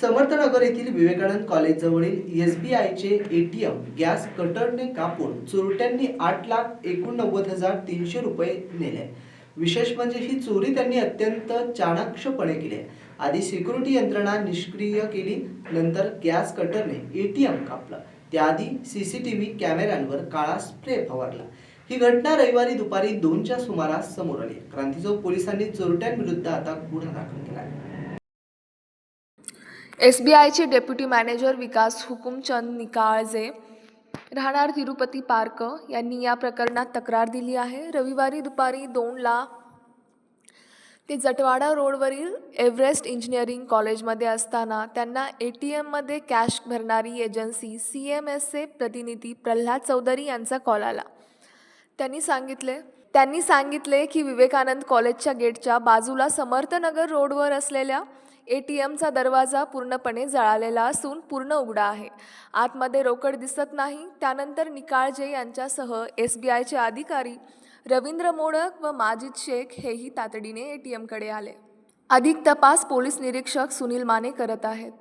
समर्थनगर येथील Vivekananda कॉलेजजवळील S B आयचे A T M gas कटरने कापून चोरट्यांनी आठ लाख एकोणनव्वद हजार तीनशे रुपये नेले. विशेष म्हणजे ही चोरी त्यांनी अत्यंत चाणाक्षपणे केली. आहे. आधी सिक्युरिटी यंत्रणा निष्क्रिय केली नंतर गॅस कटरने ए टी एम कापलं. त्याआधी सी सी टी व्ही कॅमेऱ्यांवर काळा स्प्रे फवारला. ही घटना रविवारी दुपारी दोनच्या सुमारास समोर आली. क्रांतीचौक पोलिसांनी चोरट्यांविरुद्ध आता गुन्हा दाखल केला. आहे एस बी आयचे डेप्युटी मॅनेजर विकास हुकुमचंद निकाळजे राहणार तिरुपती पार्क यांनी या प्रकरणात तक्रार दिली आहे. रविवारी दुपारी दोनला ते जटवाडा रोडवरील एव्हरेस्ट इंजिनिअरिंग कॉलेजमध्ये असताना त्यांना ए टी एममध्ये कॅश भरणारी एजन्सी सी एम एसचे प्रतिनिधी प्रल्हाद चौधरी यांचा कॉल आला. त्यांनी सांगितले त्यांनी सांगितले की विवेकानंद कॉलेजच्या गेटच्या बाजूला समर्थनगर रोडवर असलेल्या ए टी एमचा दरवाजा पूर्णपणे जळालेला असून पूर्ण उघडा आहे. आतमध्ये रोकड दिसत नाही. त्यानंतर निकाळजे यांच्यासह एस बी आयचे अधिकारी रवींद्र मोडक व माजिद शेख हेही तातडीने ए टी एमकडे आले. अधिक तपास पोलीस निरीक्षक सुनील माने करत आहेत.